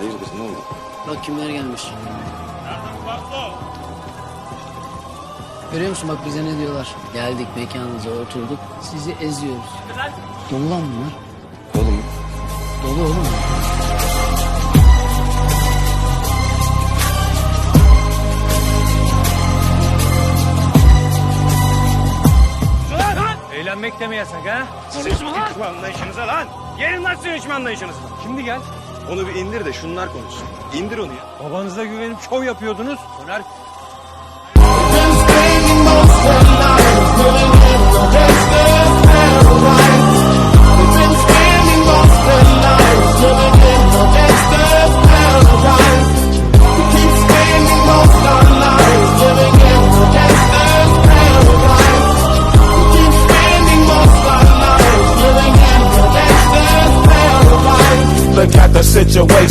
Hayırdır ne oldu? Bak kimler gelmiş. Görüyor musun bak bize ne diyorlar. Geldik mekanınıza oturduk. Sizi eziyoruz. Dolu lan bunlar. Oğlum Dolu oğlum. Eğlenmek de mi yasak ha? Konuşma lan! Sıçma anlayışınıza lan! Yerin lan sıçma anlayışınızı! Şimdi gel. Onu bir indir de şunlar konuşsun. İndir onu ya. Babanıza güvenip şov yapıyordunuz. Soner look at the situation.